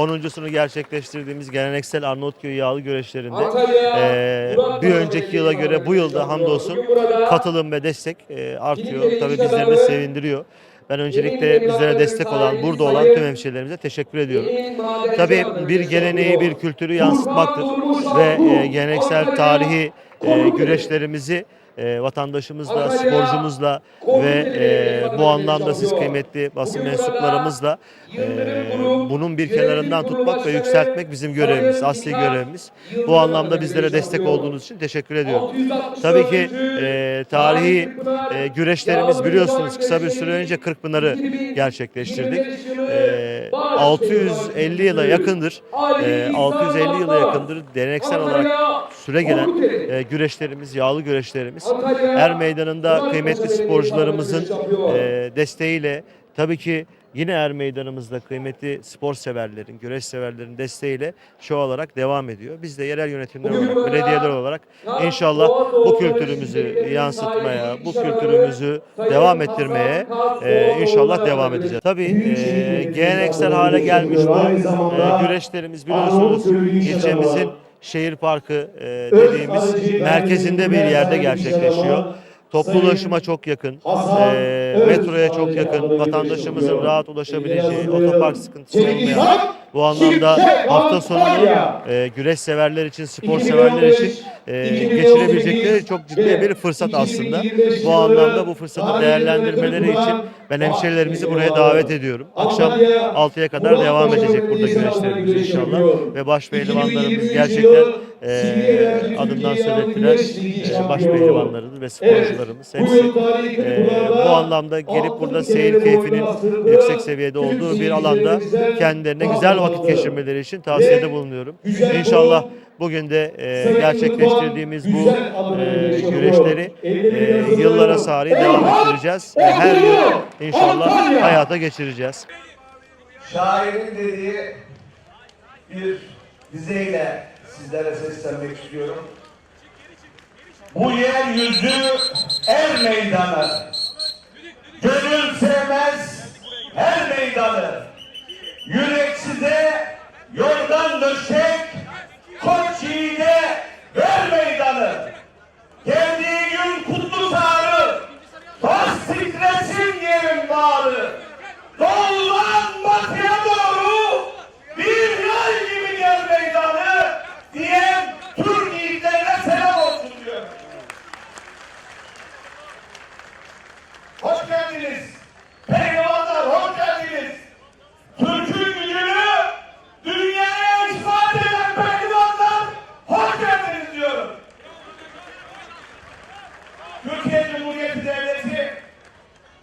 10.sunu gerçekleştirdiğimiz geleneksel Arnavutköy yağlı güreşlerinde Antalya, Murat bir önceki yıla göre bu yılda hamdolsun katılım ve destek eee, artıyor. Tabii bizleri de sevindiriyor. Ben öncelikle bizlere destek olan, burada olan tüm hemşehrilerimize teşekkür ediyorum. Tabii bir geleneği, bir kültürü yansıtmaktır ve Akbu, geleneksel tarihi Konuk güreşlerimizi eee, vatandaşımızla, sporcumuzla ve eee, bu anlamda siz kıymetli basın mensuplarımızla Grup bunun bir kenarından tutmak ve yükseltmek bizim görevimiz, asli görevimiz. Bu anlamda bizlere destek olduğunuz için teşekkür ediyorum. 664. Tabii ki eee, tarihi eee, güreşlerimiz biliyorsunuz kısa bir süre önce Kırkpınar'ı 2020 gerçekleştirdik. baş 650 yıla yakındır, Ali eee, İhsan 650 yıla Battal. yakındır geleneksel olarak süre gelen eee, güreşlerimiz, yağlı güreşlerimiz. Er Meydanı'nda kıymetli sporcularımızın eee, desteğiyle tabii ki yine Er Meydanımızda kıymetli spor severlerin, güreş severlerin desteğiyle show olarak devam ediyor. Biz de yerel yönetimler olarak, belediyeler olarak inşallah bu kültürümüzü yansıtmaya, bu kültürümüzü devam ettirmeye Doğu inşallah devam edeceğiz. Tabii Belediyesi geleneksel hale gelmiş bu eee, güreşlerimiz biliyorsunuz ilçemizin şehir parkı Öz dediğimiz merkezinde bir yerde gerçekleşiyor. Toplu ulaşıma çok yakın, Hasan Öz metroya çok yakın, vatandaşımızın rahat ulaşabileceği, Biraz otopark sıkıntısı olmayan, bu anlamda hafta Antalya. eee, güreş severler için, spor 2015, severler için 2018 geçirebilecekleri çok ciddi ve bir fırsat aslında. 2025 Bu anlamda bu fırsatı değerlendirmeleri için ben hemşehrilerimizi buraya davet ediyorum. Akşam Antalya, 6'ya kadar devam edecek burada güreşlerimiz güreş inşallah. Ve baş pehlivanlarımız 2023 gerçekten Sivriye'deki adından söz ettiler. Eee, baş pehlivanlarımız ve sporcularımız hepsi Kırkpınar'da bu anlamda gelip burada seyir keyfinin yüksek seviyede olduğu bir alanda kendilerine güzel vakit geçirmeleri için tavsiyede bulunuyorum. İnşallah bugün de Sayın gerçekleştirdiğimiz bu adımları güreşleri yazılı. yıllara sari devam ettireceğiz. Ve Her yıl inşallah hayata geçireceğiz. Şairin dediği bir dizeyle sizlere seslenmek istiyorum. Bu yeryüzü er meydanı. Gönül sevmez her meydanı. Yürek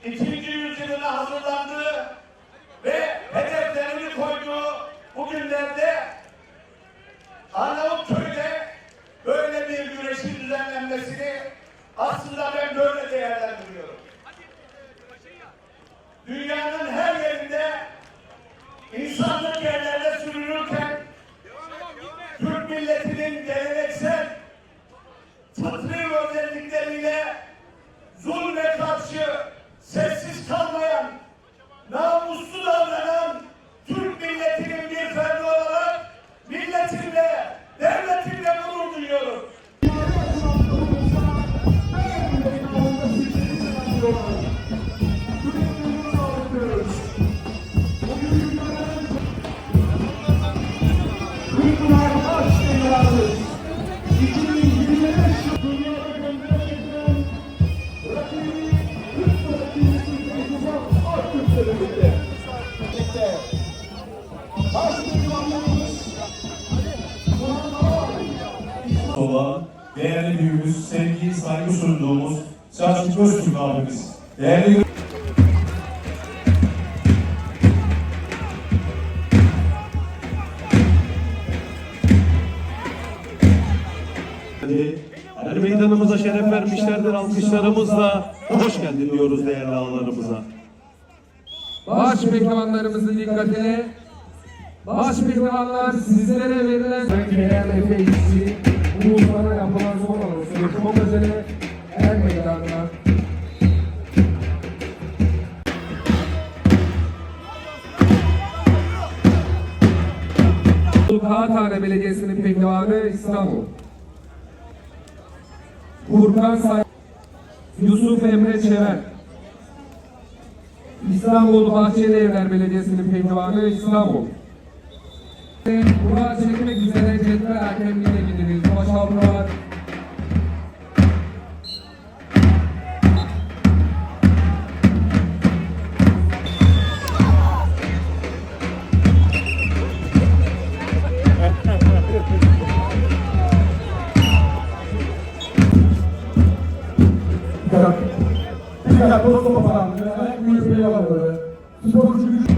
20. yüzyılına hazırlandığı ve hedeflerini koyduğu bugünlerde Arnavutköy'de böyle bir güreşin düzenlenmesini aslında ben böyle değerlendiriyorum. Dünyanın her yerinde insanlık yerlerde sürünürken Türk milletinin geleneksel fıtri özellikleriyle zulme karşı olan değerli büyüğümüz, sevgi, saygı sunduğumuz Selçuk Öztürk abimiz. Değerli Her meydanımıza şeref vermişlerdir alkışlarımızla. Hoş geldin diyoruz değerli ağalarımıza. Baş pehlivanlarımızın dikkatine Baş pehlivanlar sizlere verilen Efe'si bu uzmana yapılan son anonsu yapılmak üzere er meydanına Kağıthane Belediyesi'nin pehlivanı İstanbul. Furkan Say Yusuf Emre Çever İstanbul Bahçeli Evler Belediyesi'nin pehlivanı İstanbul. Kura çekmek üzere cetvel kavrar Bir tane bozulma falan. Ayaklarınızı yalamadın. Sporcu güç